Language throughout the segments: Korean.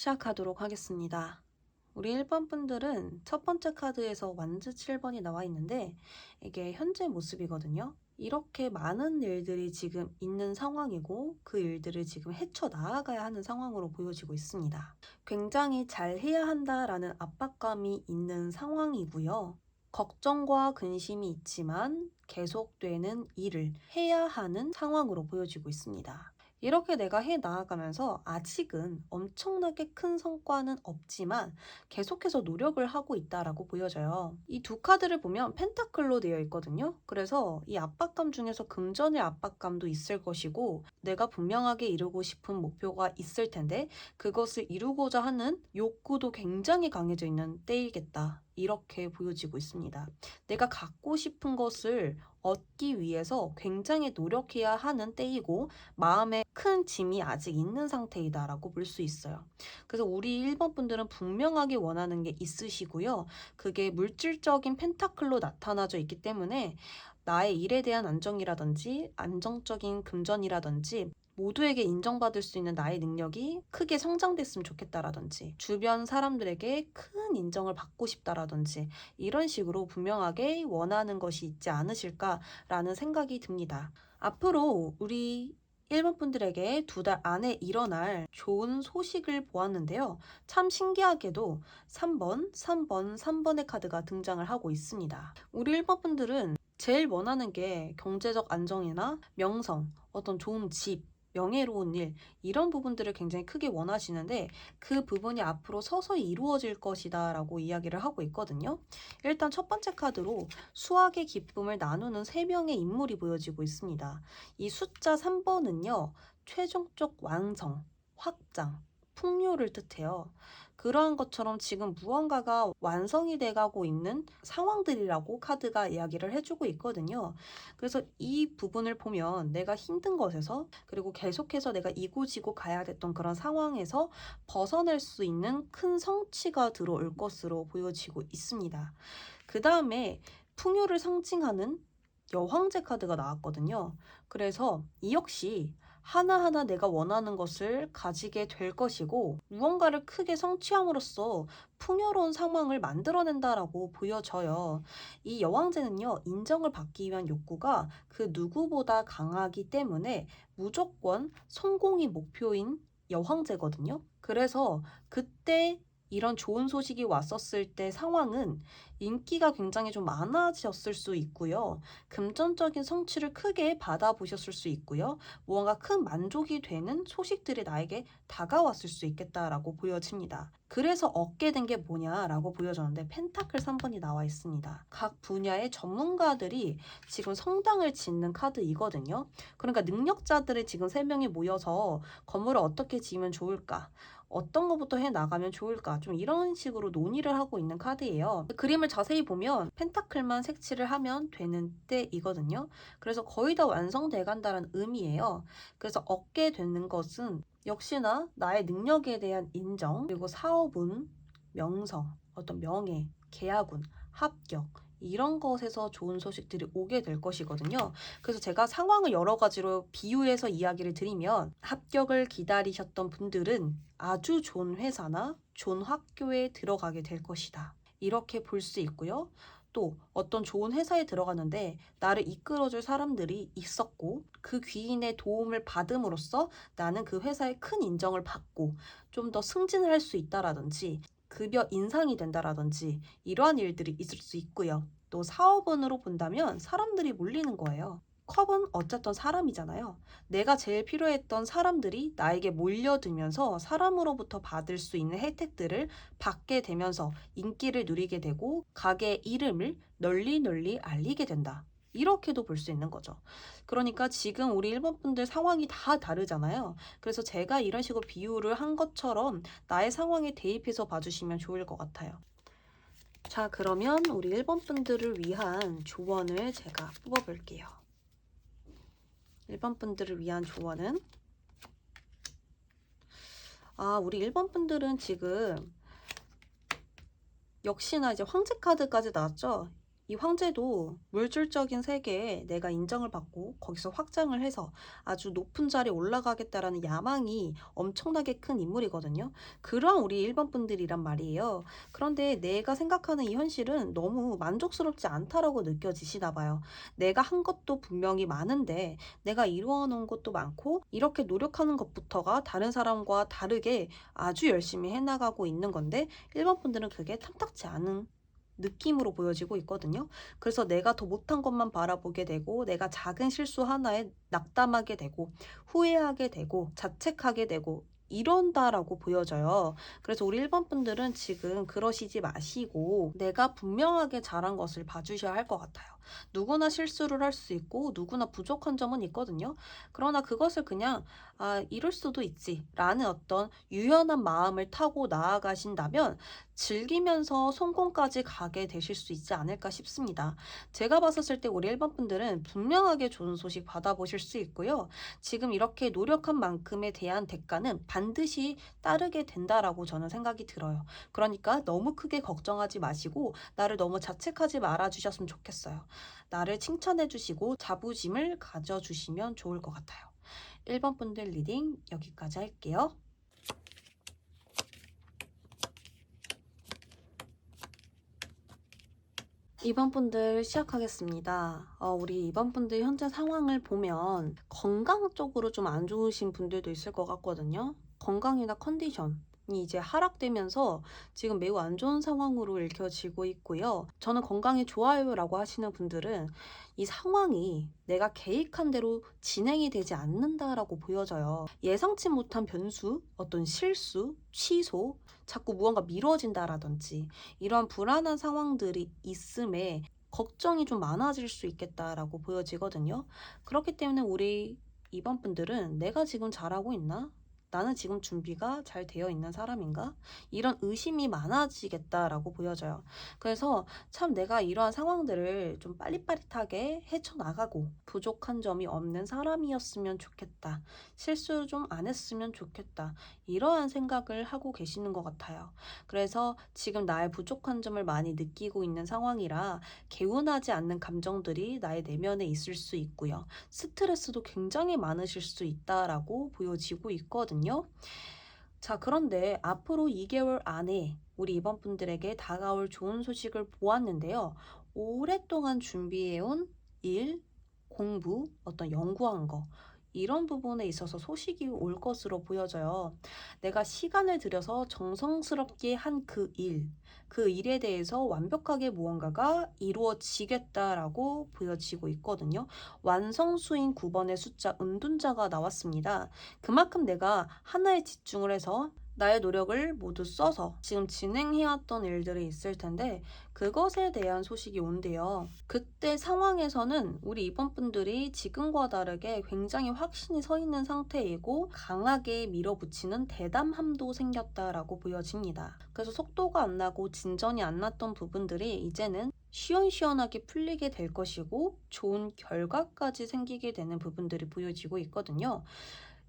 시작하도록 하겠습니다. 우리 1번 분들은 첫 번째 카드에서 완즈 7번이 나와 있는데 이게 현재 모습이거든요. 이렇게 많은 일들이 지금 있는 상황이고 그 일들을 지금 헤쳐 나아가야 하는 상황으로 보여지고 있습니다. 굉장히 잘 해야 한다라는 압박감이 있는 상황이고요. 걱정과 근심이 있지만 계속되는 일을 해야 하는 상황으로 보여지고 있습니다. 이렇게 내가 해 나아가면서 아직은 엄청나게 큰 성과는 없지만 계속해서 노력을 하고 있다라고 보여져요. 이 두 카드를 보면 펜타클로 되어 있거든요. 그래서 이 압박감 중에서 금전의 압박감도 있을 것이고 내가 분명하게 이루고 싶은 목표가 있을 텐데 그것을 이루고자 하는 욕구도 굉장히 강해져 있는 때이겠다. 이렇게 보여지고 있습니다. 내가 갖고 싶은 것을 얻기 위해서 굉장히 노력해야 하는 때이고 마음에 큰 짐이 아직 있는 상태이다라고 볼 수 있어요. 그래서 우리 1번 분들은 분명하게 원하는 게 있으시고요. 그게 물질적인 펜타클로 나타나져 있기 때문에 나의 일에 대한 안정이라든지 안정적인 금전이라든지 모두에게 인정받을 수 있는 나의 능력이 크게 성장됐으면 좋겠다라든지 주변 사람들에게 큰 인정을 받고 싶다라든지 이런 식으로 분명하게 원하는 것이 있지 않으실까라는 생각이 듭니다. 앞으로 우리 1번 분들에게 두 달 안에 일어날 좋은 소식을 보았는데요. 참 신기하게도 3번, 3번, 3번의 카드가 등장을 하고 있습니다. 우리 1번 분들은 제일 원하는 게 경제적 안정이나 명성, 어떤 좋은 집, 명예로운 일 이런 부분들을 굉장히 크게 원하시는데 그 부분이 앞으로 서서히 이루어질 것이다 라고 이야기를 하고 있거든요. 일단 첫 번째 카드로 수학의 기쁨을 나누는 세 명의 인물이 보여지고 있습니다. 이 숫자 3번은요. 최종적 완성, 확장, 풍요를 뜻해요. 그러한 것처럼 지금 무언가가 완성이 돼가고 있는 상황들이라고 카드가 이야기를 해주고 있거든요. 그래서 이 부분을 보면 내가 힘든 것에서 그리고 계속해서 내가 이고지고 가야 됐던 그런 상황에서 벗어날 수 있는 큰 성취가 들어올 것으로 보여지고 있습니다. 그 다음에 풍요를 상징하는 여황제 카드가 나왔거든요. 그래서 이 역시 하나하나 내가 원하는 것을 가지게 될 것이고 무언가를 크게 성취함으로써 풍요로운 상황을 만들어낸다라고 보여져요. 이 여왕제는요, 인정을 받기 위한 욕구가 그 누구보다 강하기 때문에 무조건 성공이 목표인 여황제거든요. 그래서 그때 이런 좋은 소식이 왔었을 때 상황은 인기가 굉장히 좀 많아졌을 수 있고요. 금전적인 성취를 크게 받아보셨을 수 있고요. 무언가 큰 만족이 되는 소식들이 나에게 다가왔을 수 있겠다라고 보여집니다. 그래서 얻게 된 게 뭐냐라고 보여졌는데 펜타클 3번이 나와 있습니다. 각 분야의 전문가들이 지금 성당을 짓는 카드이거든요. 그러니까 능력자들이 지금 3명이 모여서 건물을 어떻게 지으면 좋을까? 어떤 것부터 해 나가면 좋을까? 좀 이런 식으로 논의를 하고 있는 카드예요. 그림을 자세히 보면 펜타클만 색칠을 하면 되는 때이거든요. 그래서 거의 다 완성돼 간다는 의미예요. 그래서 얻게 되는 것은 역시나 나의 능력에 대한 인정, 그리고 사업운, 명성, 어떤 명예, 계약운, 합격, 이런 것에서 좋은 소식들이 오게 될 것이거든요. 그래서 제가 상황을 여러 가지로 비유해서 이야기를 드리면 합격을 기다리셨던 분들은 아주 좋은 회사나 좋은 학교에 들어가게 될 것이다. 이렇게 볼 수 있고요. 또 어떤 좋은 회사에 들어갔는데 나를 이끌어줄 사람들이 있었고 그 귀인의 도움을 받음으로써 나는 그 회사에 큰 인정을 받고 좀 더 승진을 할 수 있다라든지 급여 인상이 된다라든지 이러한 일들이 있을 수 있고요. 또 사업운으로 본다면 사람들이 몰리는 거예요. 컵은 어쨌든 사람이잖아요. 내가 제일 필요했던 사람들이 나에게 몰려들면서 사람으로부터 받을 수 있는 혜택들을 받게 되면서 인기를 누리게 되고 가게의 이름을 널리 널리 알리게 된다. 이렇게도 볼 수 있는 거죠. 그러니까 지금 우리 일본 분들 상황이 다 다르잖아요. 그래서 제가 이런 식으로 비유를 한 것처럼 나의 상황에 대입해서 봐주시면 좋을 것 같아요. 자, 그러면 우리 일본 분들을 위한 조언을 제가 뽑아볼게요. 일본 분들을 위한 조언은 아, 우리 일본 분들은 지금 역시나 이제 황제 카드까지 나왔죠. 이 황제도 물질적인 세계에 내가 인정을 받고 거기서 확장을 해서 아주 높은 자리에 올라가겠다라는 야망이 엄청나게 큰 인물이거든요. 그런 우리 일본 분들이란 말이에요. 그런데 내가 생각하는 이 현실은 너무 만족스럽지 않다라고 느껴지시나 봐요. 내가 한 것도 분명히 많은데 내가 이루어 놓은 것도 많고 이렇게 노력하는 것부터가 다른 사람과 다르게 아주 열심히 해나가고 있는 건데 일본 분들은 그게 탐탁지 않은 느낌으로 보여지고 있거든요. 그래서 내가 더 못한 것만 바라보게 되고 내가 작은 실수 하나에 낙담하게 되고 후회하게 되고 자책하게 되고 이런다라고 보여져요. 그래서 우리 일본 분들은 지금 그러시지 마시고 내가 분명하게 잘한 것을 봐주셔야 할 것 같아요. 누구나 실수를 할 수 있고 누구나 부족한 점은 있거든요. 그러나 그것을 그냥 아, 이럴 수도 있지 라는 어떤 유연한 마음을 타고 나아가신다면 즐기면서 성공까지 가게 되실 수 있지 않을까 싶습니다. 제가 봤었을 때 우리 일본 분들은 분명하게 좋은 소식 받아보실 수 있고요. 지금 이렇게 노력한 만큼에 대한 대가는 반드시 따르게 된다라고 저는 생각이 들어요. 그러니까 너무 크게 걱정하지 마시고 나를 너무 자책하지 말아 주셨으면 좋겠어요. 나를 칭찬해 주시고 자부심을 가져 주시면 좋을 것 같아요. 1번 분들 리딩 여기까지 할게요. 이번 분들 시작하겠습니다. 어, 우리 이번 분들 현재 상황을 보면 건강 쪽으로 좀 안 좋으신 분들도 있을 것 같거든요. 건강이나 컨디션 이 이제 하락되면서 지금 매우 안 좋은 상황으로 읽혀지고 있고요. 저는 건강이 좋아요라고 하시는 분들은 이 상황이 내가 계획한 대로 진행이 되지 않는다라고 보여져요. 예상치 못한 변수, 어떤 실수, 취소, 자꾸 무언가 미뤄진다라든지 이런 불안한 상황들이 있음에 걱정이 좀 많아질 수 있겠다라고 보여지거든요. 그렇기 때문에 우리 이번 분들은 내가 지금 잘하고 있나? 나는 지금 준비가 잘 되어 있는 사람인가? 이런 의심이 많아지겠다라고 보여져요. 그래서 참 내가 이러한 상황들을 좀 빨리빠릿하게 헤쳐나가고 부족한 점이 없는 사람이었으면 좋겠다. 실수 좀 안 했으면 좋겠다. 이러한 생각을 하고 계시는 것 같아요. 그래서 지금 나의 부족한 점을 많이 느끼고 있는 상황이라 개운하지 않는 감정들이 나의 내면에 있을 수 있고요. 스트레스도 굉장히 많으실 수 있다라고 보여지고 있거든요. 자, 그런데 앞으로 2개월 안에 우리 이번 분들에게 다가올 좋은 소식을 보았는데요. 오랫동안 준비해온 일, 공부, 어떤 연구한 거, 이런 부분에 있어서 소식이 올 것으로 보여져요. 내가 시간을 들여서 정성스럽게 한 그 일, 그 일에 대해서 완벽하게 무언가가 이루어지겠다라고 보여지고 있거든요. 완성수인 9번의 숫자 은둔자가 나왔습니다. 그만큼 내가 하나에 집중을 해서 나의 노력을 모두 써서 지금 진행해왔던 일들이 있을 텐데 그것에 대한 소식이 온대요. 그때 상황에서는 우리 이번 분들이 지금과 다르게 굉장히 확신이 서 있는 상태이고 강하게 밀어붙이는 대담함도 생겼다라고 보여집니다. 그래서 속도가 안 나고 진전이 안 났던 부분들이 이제는 시원시원하게 풀리게 될 것이고 좋은 결과까지 생기게 되는 부분들이 보여지고 있거든요.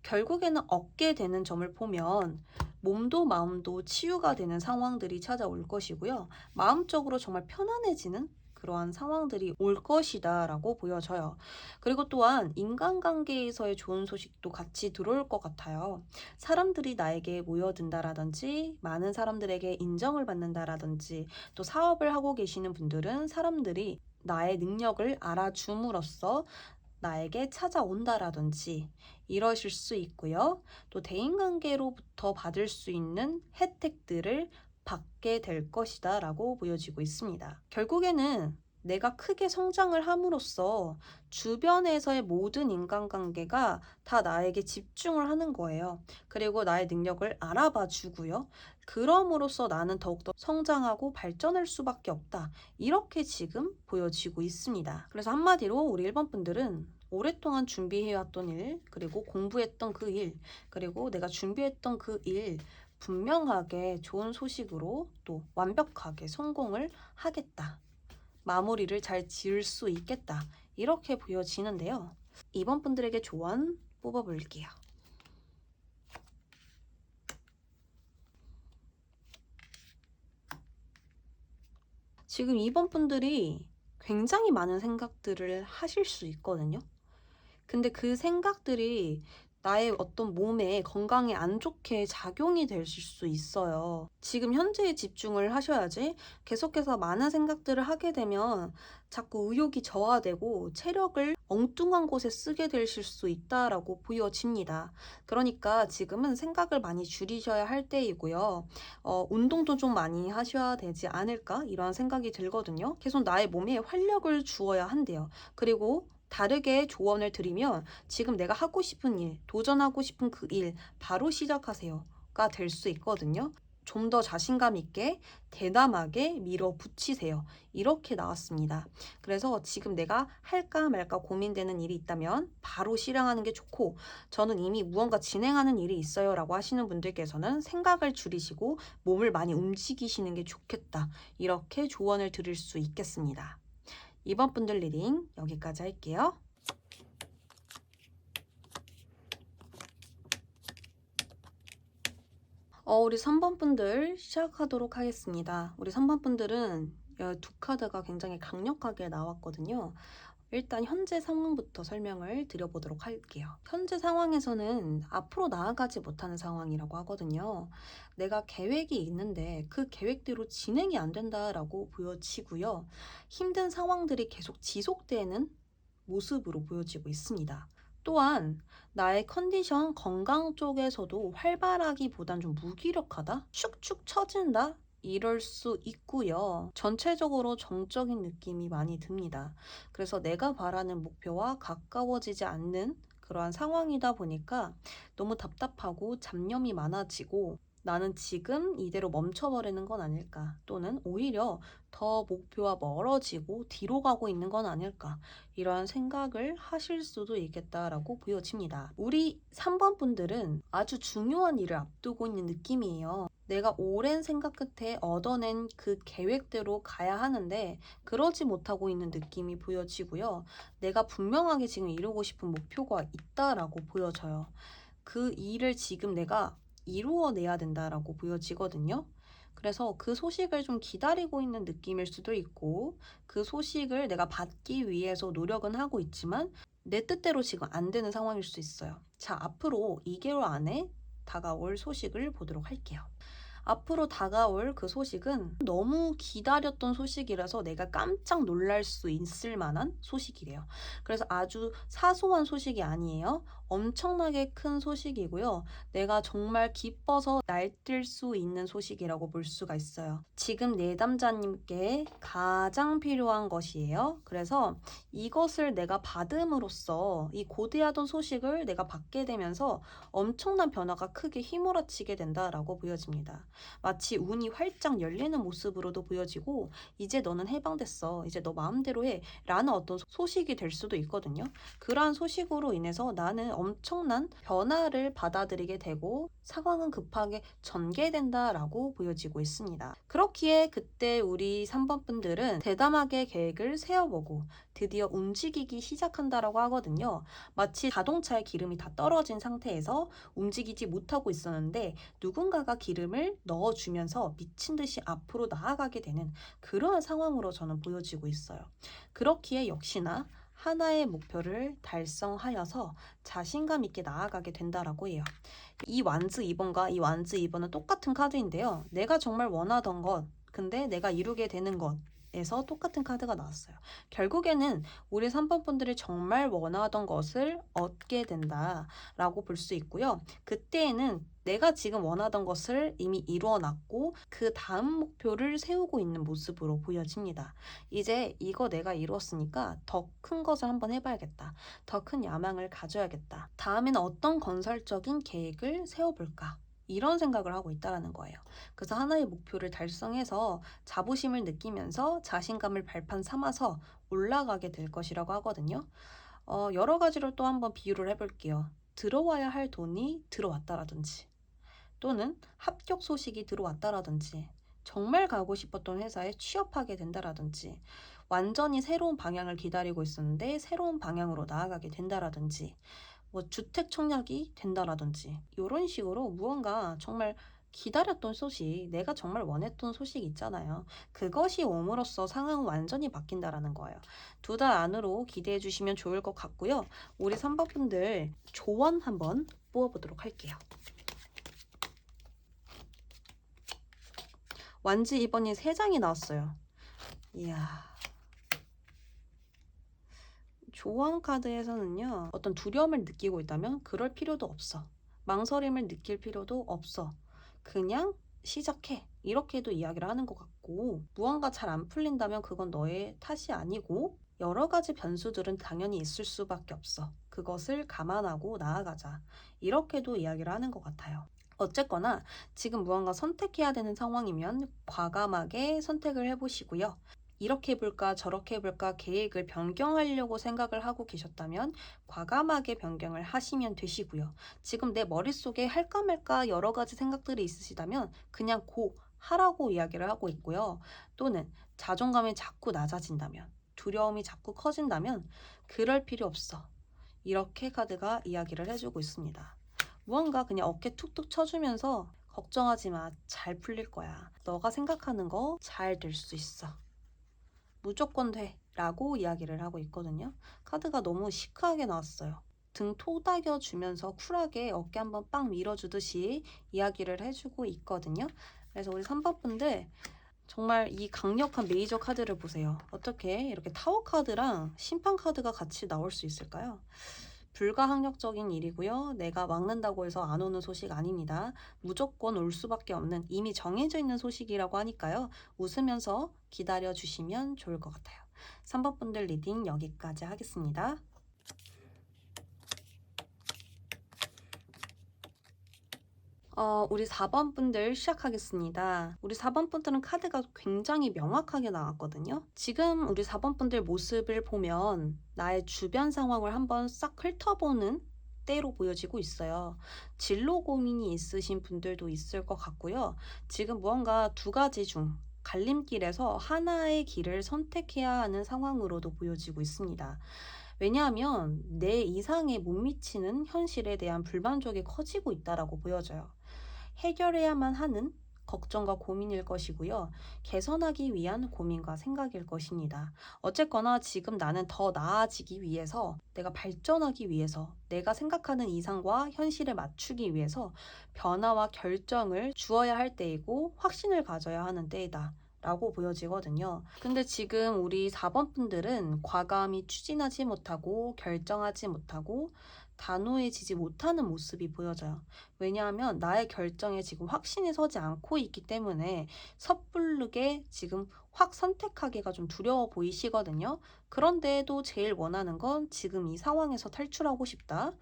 결국에는 얻게 되는 점을 보면 몸도 마음도 치유가 되는 상황들이 찾아올 것이고요. 마음적으로 정말 편안해지는 그러한 상황들이 올 것이다 라고 보여져요. 그리고 또한 인간관계에서의 좋은 소식도 같이 들어올 것 같아요. 사람들이 나에게 모여든다라든지 많은 사람들에게 인정을 받는다라든지 또 사업을 하고 계시는 분들은 사람들이 나의 능력을 알아줌으로써 나에게 찾아온다라든지 이러실 수 있고요. 또 대인관계로부터 받을 수 있는 혜택들을 받게 될 것이다 라고 보여지고 있습니다. 결국에는 내가 크게 성장을 함으로써 주변에서의 모든 인간관계가 다 나에게 집중을 하는 거예요. 그리고 나의 능력을 알아봐 주고요. 그럼으로써 나는 더욱더 성장하고 발전할 수밖에 없다. 이렇게 지금 보여지고 있습니다. 그래서 한마디로 우리 1번 분들은 오랫동안 준비해왔던 일, 그리고 공부했던 그 일, 그리고 내가 준비했던 그 일, 분명하게 좋은 소식으로 또 완벽하게 성공을 하겠다. 마무리를 잘 지을 수 있겠다. 이렇게 보여지는데요. 이번 분들에게 조언 뽑아볼게요. 지금 이번 분들이 굉장히 많은 생각들을 하실 수 있거든요. 근데 그 생각들이 나의 어떤 몸에 건강에 안 좋게 작용이 되실 수 있어요. 지금 현재에 집중을 하셔야지 계속해서 많은 생각들을 하게 되면 자꾸 의욕이 저하되고 체력을 엉뚱한 곳에 쓰게 되실 수 있다라고 보여집니다. 그러니까 지금은 생각을 많이 줄이셔야 할 때이고요. 어, 운동도 좀 많이 하셔야 되지 않을까? 이런 생각이 들거든요. 계속 나의 몸에 활력을 주어야 한대요. 그리고 다르게 조언을 드리면 지금 내가 하고 싶은 일, 도전하고 싶은 그 일 바로 시작하세요가 될 수 있거든요. 좀 더 자신감 있게 대담하게 밀어붙이세요. 이렇게 나왔습니다. 그래서 지금 내가 할까 말까 고민되는 일이 있다면 바로 실행하는 게 좋고 저는 이미 무언가 진행하는 일이 있어요 라고 하시는 분들께서는 생각을 줄이시고 몸을 많이 움직이시는 게 좋겠다. 이렇게 조언을 드릴 수 있겠습니다. 이번 분들 리딩 여기까지 할게요. 어, 우리 3번 분들 시작하도록 하겠습니다. 우리 3번 분들은 두 카드가 굉장히 강력하게 나왔거든요. 일단 현재 상황부터 설명을 드려보도록 할게요. 현재 상황에서는 앞으로 나아가지 못하는 상황이라고 하거든요. 내가 계획이 있는데 그 계획대로 진행이 안 된다라고 보여지고요. 힘든 상황들이 계속 지속되는 모습으로 보여지고 있습니다. 또한 나의 컨디션 건강 쪽에서도 활발하기보단 좀 무기력하다? 축축 처진다? 이럴 수 있고요. 전체적으로 정적인 느낌이 많이 듭니다. 그래서 내가 바라는 목표와 가까워지지 않는 그러한 상황이다 보니까 너무 답답하고 잡념이 많아지고 나는 지금 이대로 멈춰버리는 건 아닐까 또는 오히려 더 목표와 멀어지고 뒤로 가고 있는 건 아닐까 이러한 생각을 하실 수도 있겠다라고 보여집니다. 우리 3번 분들은 아주 중요한 일을 앞두고 있는 느낌이에요. 내가 오랜 생각 끝에 얻어낸 그 계획대로 가야 하는데 그러지 못하고 있는 느낌이 보여지고요. 내가 분명하게 지금 이루고 싶은 목표가 있다라고 보여져요. 그 일을 지금 내가 이루어내야 된다라고 보여지거든요. 그래서 그 소식을 좀 기다리고 있는 느낌일 수도 있고 그 소식을 내가 받기 위해서 노력은 하고 있지만 내 뜻대로 지금 안 되는 상황일 수 있어요. 자, 앞으로 2개월 안에 다가올 소식을 보도록 할게요. 앞으로 다가올 그 소식은 너무 기다렸던 소식이라서 내가 깜짝 놀랄 수 있을 만한 소식이래요. 그래서 아주 사소한 소식이 아니에요. 엄청나게 큰 소식이고요. 내가 정말 기뻐서 날뛸 수 있는 소식이라고 볼 수가 있어요. 지금 내담자님께 가장 필요한 것이에요. 그래서 이것을 내가 받음으로써 이 고대하던 소식을 내가 받게 되면서 엄청난 변화가 크게 휘몰아치게 된다라고 보여집니다. 마치 운이 활짝 열리는 모습으로도 보여지고 이제 너는 해방됐어. 이제 너 마음대로 해. 라는 어떤 소식이 될 수도 있거든요. 그러한 소식으로 인해서 나는 엄청난 변화를 받아들이게 되고 상황은 급하게 전개된다라고 보여지고 있습니다. 그렇기에 그때 우리 3번 분들은 대담하게 계획을 세워보고 드디어 움직이기 시작한다라고 하거든요. 마치 자동차의 기름이 다 떨어진 상태에서 움직이지 못하고 있었는데 누군가가 기름을 넣어주면서 미친 듯이 앞으로 나아가게 되는 그러한 상황으로 저는 보여지고 있어요. 그렇기에 역시나 하나의 목표를 달성하여서 자신감 있게 나아가게 된다라고 해요. 이 완즈 2번과 이 완즈 2번은 똑같은 카드인데요. 내가 정말 원하던 것, 근데 내가 이루게 되는 것. 에서 똑같은 카드가 나왔어요. 결국에는 우리 3번 분들이 정말 원하던 것을 얻게 된다라고 볼 수 있고요. 그때에는 내가 지금 원하던 것을 이미 이루어 놨고 그 다음 목표를 세우고 있는 모습으로 보여집니다. 이제 이거 내가 이루었으니까 더 큰 것을 한번 해봐야겠다. 더 큰 야망을 가져야겠다. 다음에는 어떤 건설적인 계획을 세워볼까? 이런 생각을 하고 있다라는 거예요. 그래서 하나의 목표를 달성해서 자부심을 느끼면서 자신감을 발판 삼아서 올라가게 될 것이라고 하거든요. 어, 여러 가지로 또 한번 비유를 해볼게요. 들어와야 할 돈이 들어왔다라든지, 또는 합격 소식이 들어왔다라든지, 정말 가고 싶었던 회사에 취업하게 된다라든지, 완전히 새로운 방향을 기다리고 있었는데 새로운 방향으로 나아가게 된다라든지, 뭐 주택 청약이 된다라든지 이런 식으로 무언가 정말 기다렸던 소식, 내가 정말 원했던 소식 있잖아요. 그것이 옴으로써 상황은 완전히 바뀐다라는 거예요. 두 달 안으로 기대해 주시면 좋을 것 같고요. 우리 3번 분들 조언 한번 뽑아보도록 할게요. 완지 2번이 3장이 나왔어요. 이야. 조언 카드에서는요, 어떤 두려움을 느끼고 있다면 그럴 필요도 없어. 망설임을 느낄 필요도 없어. 그냥 시작해. 이렇게도 이야기를 하는 것 같고, 무언가 잘 안 풀린다면 그건 너의 탓이 아니고, 여러 가지 변수들은 당연히 있을 수밖에 없어. 그것을 감안하고 나아가자. 이렇게도 이야기를 하는 것 같아요. 어쨌거나 지금 무언가 선택해야 되는 상황이면 과감하게 선택을 해보시고요. 이렇게 해볼까 저렇게 해볼까 계획을 변경하려고 생각을 하고 계셨다면 과감하게 변경을 하시면 되시고요. 지금 내 머릿속에 할까 말까 여러 가지 생각들이 있으시다면 그냥 고 하라고 이야기를 하고 있고요. 또는 자존감이 자꾸 낮아진다면 두려움이 자꾸 커진다면 그럴 필요 없어. 이렇게 카드가 이야기를 해주고 있습니다. 무언가 그냥 어깨 툭툭 쳐주면서 걱정하지 마. 잘 풀릴 거야. 너가 생각하는 거 잘 될 수 있어. 무조건 돼. 라고 이야기를 하고 있거든요. 카드가 너무 시크하게 나왔어요. 등 토닥여 주면서 쿨하게 어깨 한번 빵 밀어주듯이 이야기를 해주고 있거든요. 그래서 우리 3번 분들 정말 이 강력한 메이저 카드를 보세요. 어떻게 이렇게 타워 카드랑 심판 카드가 같이 나올 수 있을까요? 불가항력적인 일이고요. 내가 막는다고 해서 안 오는 소식 아닙니다. 무조건 올 수밖에 없는 이미 정해져 있는 소식이라고 하니까요. 웃으면서 기다려 주시면 좋을 것 같아요. 3번 분들 리딩 여기까지 하겠습니다. 어, 우리 4번 분들 시작하겠습니다. 우리 4번 분들은 카드가 굉장히 명확하게 나왔거든요. 지금 우리 4번 분들 모습을 보면 나의 주변 상황을 한번 싹 훑어보는 때로 보여지고 있어요. 진로 고민이 있으신 분들도 있을 것 같고요. 지금 무언가 두 가지 중 갈림길에서 하나의 길을 선택해야 하는 상황으로도 보여지고 있습니다. 왜냐하면 내 이상에 못 미치는 현실에 대한 불만족이 커지고 있다라고 보여져요. 해결해야만 하는 걱정과 고민일 것이고요. 개선하기 위한 고민과 생각일 것입니다. 어쨌거나 지금 나는 더 나아지기 위해서, 내가 발전하기 위해서, 내가 생각하는 이상과 현실에 맞추기 위해서 변화와 결정을 주어야 할 때이고 확신을 가져야 하는 때이다. 라고 보여지거든요. 근데 지금 우리 4번 분들은 과감히 추진하지 못하고 결정하지 못하고 단호해지지 못하는 모습이 보여져요. 왜냐하면 나의 결정에 지금 확신이 서지 않고 있기 때문에 섣부르게 지금 확 선택하기가 좀 두려워 보이시거든요. 그런데도 제일 원하는 건 지금 이 상황에서 탈출하고 싶다.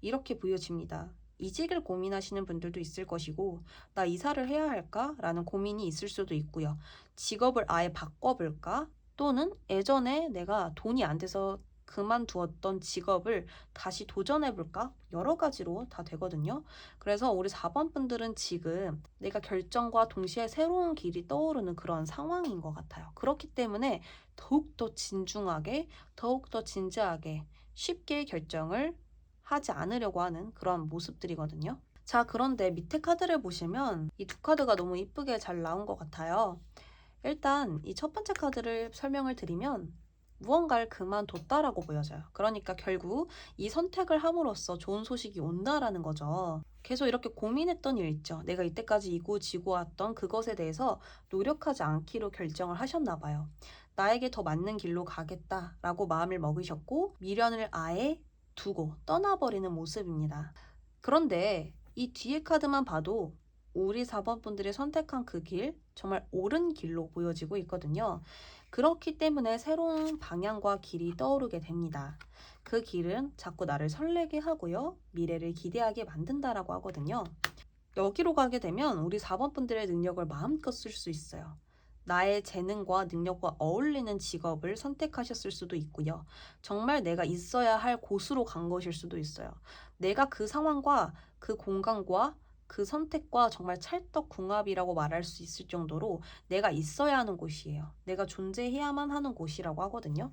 이렇게 보여집니다. 이직을 고민하시는 분들도 있을 것이고, 나 이사를 해야 할까? 라는 고민이 있을 수도 있고요. 직업을 아예 바꿔볼까? 또는 예전에 내가 돈이 안 돼서 그만두었던 직업을 다시 도전해볼까? 여러 가지로 다 되거든요. 그래서 우리 4번 분들은 지금 내가 결정과 동시에 새로운 길이 떠오르는 그런 상황인 것 같아요. 그렇기 때문에 더욱더 진중하게, 더욱더 진지하게 쉽게 결정을 하지 않으려고 하는 그런 모습들이거든요. 자, 그런데 밑에 카드를 보시면 이 두 카드가 너무 이쁘게 잘 나온 것 같아요. 일단 이 첫 번째 카드를 설명을 드리면 무언가를 그만뒀다라고 보여져요. 그러니까 결국 이 선택을 함으로써 좋은 소식이 온다라는 거죠. 계속 이렇게 고민했던 일 있죠. 내가 이때까지 이고 지고 왔던 그것에 대해서 노력하지 않기로 결정을 하셨나 봐요. 나에게 더 맞는 길로 가겠다라고 마음을 먹으셨고 미련을 아예 두고 떠나버리는 모습입니다. 그런데 이 뒤에 카드만 봐도 우리 4번 분들이 선택한 그 길, 정말 옳은 길로 보여지고 있거든요. 그렇기 때문에 새로운 방향과 길이 떠오르게 됩니다. 그 길은 자꾸 나를 설레게 하고요. 미래를 기대하게 만든다라고 하거든요. 여기로 가게 되면 우리 4번 분들의 능력을 마음껏 쓸 수 있어요. 나의 재능과 능력과 어울리는 직업을 선택하셨을 수도 있고요. 정말 내가 있어야 할 곳으로 간 것일 수도 있어요. 내가 그 상황과 그 공간과 그 선택과 정말 찰떡궁합이라고 말할 수 있을 정도로 내가 있어야 하는 곳이에요. 내가 존재해야만 하는 곳이라고 하거든요.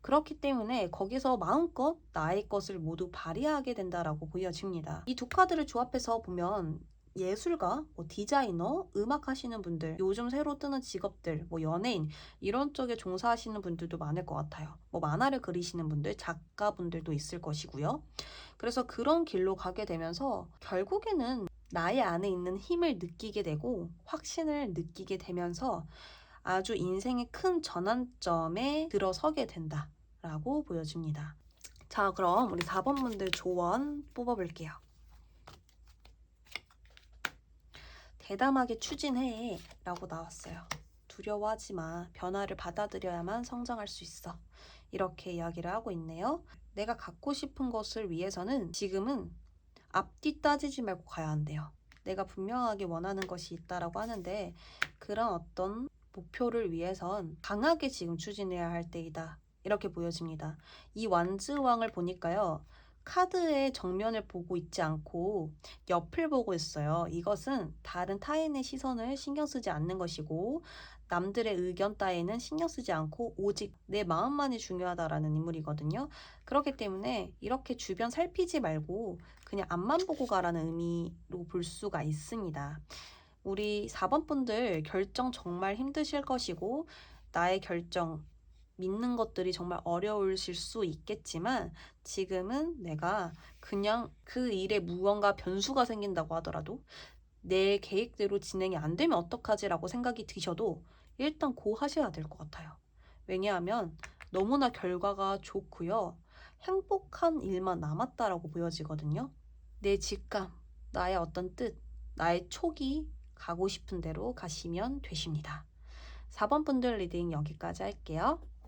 그렇기 때문에 거기서 마음껏 나의 것을 모두 발휘하게 된다라고 보여집니다. 이 두 카드를 조합해서 보면 예술가, 뭐 디자이너, 음악 하시는 분들, 요즘 새로 뜨는 직업들, 뭐 연예인 이런 쪽에 종사하시는 분들도 많을 것 같아요. 뭐 만화를 그리시는 분들, 작가분들도 있을 것이고요. 그래서 그런 길로 가게 되면서 결국에는 나의 안에 있는 힘을 느끼게 되고 확신을 느끼게 되면서 아주 인생의 큰 전환점에 들어서게 된다라고 보여집니다. 자, 그럼 우리 4번 분들 조언 뽑아볼게요. 대담하게 추진해 라고 나왔어요. 두려워하지 마. 변화를 받아들여야만 성장할 수 있어. 이렇게 이야기를 하고 있네요. 내가 갖고 싶은 것을 위해서는 지금은 앞뒤 따지지 말고 가야 한대요. 내가 분명하게 원하는 것이 있다라고 하는데 그런 어떤 목표를 위해선 강하게 지금 추진해야 할 때이다. 이렇게 보여집니다. 이 완즈왕을 보니까요. 카드의 정면을 보고 있지 않고 옆을 보고 있어요. 이것은 다른 타인의 시선을 신경 쓰지 않는 것이고 남들의 의견 따위는 신경 쓰지 않고 오직 내 마음만이 중요하다라는 인물이거든요. 그렇기 때문에 이렇게 주변 살피지 말고 그냥 앞만 보고 가라는 의미로 볼 수가 있습니다. 우리 4번 분들 결정 정말 힘드실 것이고 나의 결정 믿는 것들이 정말 어려우실 수 있겠지만 지금은 내가 그냥 그 일에 무언가 변수가 생긴다고 하더라도 내 계획대로 진행이 안 되면 어떡하지라고 생각이 드셔도 일단 고 하셔야 될 것 같아요. 왜냐하면 너무나 결과가 좋고요. 행복한 일만 남았다라고 보여지거든요. 내 직감, 나의 어떤 뜻, 나의 촉이 가고 싶은 대로 가시면 되십니다. 4번 분들 리딩 여기까지 할게요.